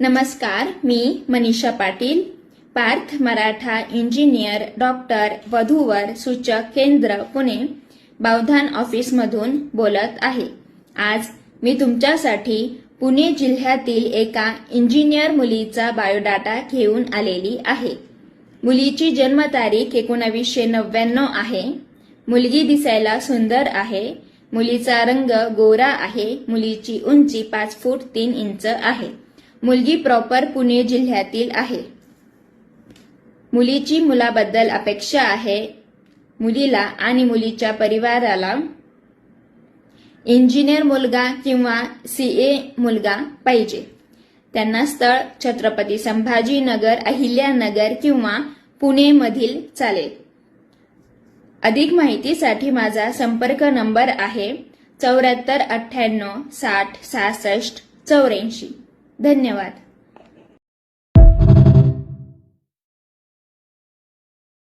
नमस्कार मी Manisha Patil Parth Maratha engineer doctor वधूवर सूचक केंद्र पुणे बावधान ऑफिसमधून बोलत आहे. आज मी तुमच्यासाठी पुणे जिल्ह्यातील एका इंजिनियर मुलीचा बायोडाटा घेऊन आलेली आहे. मुलीची जन्मतारीख एकोणावीसशे नव्याण्णव आहे. मुलगी दिसायला सुंदर आहे. मुलीचा रंग गोरा आहे. मुलीची उंची पाच फूट तीन इंच आहे. मुलगी प्रॉपर पुणे जिल्ह्यातील आहे. मुलीची मुलाबद्दल अपेक्षा आहे. मुलीला आणि मुलीच्या परिवाराला इंजिनियर मुलगा किंवा सीए मुलगा पाहिजे. त्यांना स्थळ छत्रपती संभाजीनगर अहिल्यानगर किंवा पुणे मधील चालेल. अधिक माहितीसाठी माझा संपर्क नंबर आहे चौऱ्याहत्तर अठ्ठ्याण्णव साठ सहासष्ट चौऱ्याऐंशी. धन्यवाद.